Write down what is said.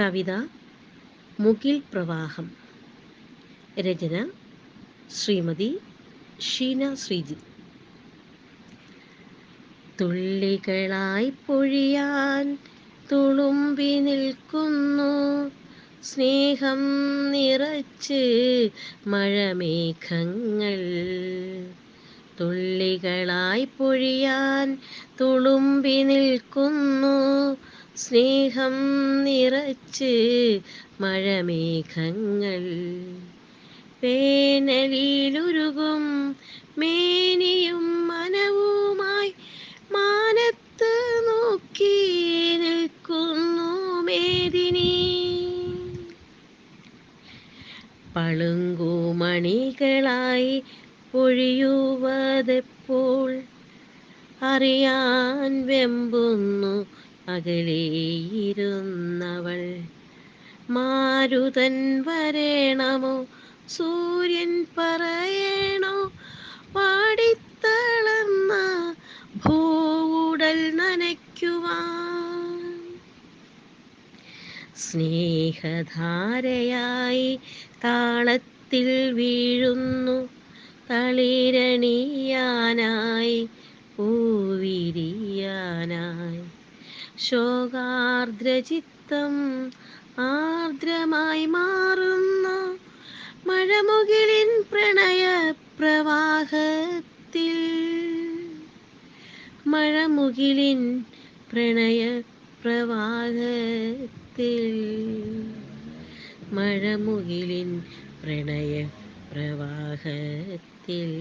കവിത മുകിൽ പ്രവാഹം. രചന ശ്രീമതി ഷീന ശ്രീജി. തുള്ളികളായി പൊഴിയാൻ തുളുമ്പി നിൽക്കുന്നു. സ്നേഹം നിറച്ച് മഴമേഘങ്ങൾ. തുള്ളികളായി പൊഴിയാൻ തുളുമ്പി നിൽക്കുന്നു. സ്നേഹം നിറച്ച് മഴമേഘങ്ങൾ. വേനലിലുരുകും മേനിയും മനവുമായി മാനത്ത് നോക്കി നിൽക്കുന്നു മേദിനി. പളുങ്കുമണികളായി പൊഴിയുവതെപ്പോൾ അറിയാൻ വെമ്പുന്നു അകലെയിരുന്നവൾ. മാരുതൻ വരേണമോ? സൂര്യൻ പറയണോ? പാടിത്തളർന്ന ഭൂവുടൽ നനയ്ക്കുവാൻ. സ്നേഹധാരയായി താളത്തിൽ വീഴുന്നു. തളിരണിയാനായി പൂവിരിയാനായി ശോകാർദ്രചിത്തം ആർദ്രമായി മാറുന്ന മഴമുകിലിൻ പ്രണയ പ്രവാഹത്തിൽ മഴമുകിലിൻ പ്രണയ പ്രവാഹത്തിൽ മഴമുകിലിൻ പ്രണയ പ്രവാഹത്തിൽ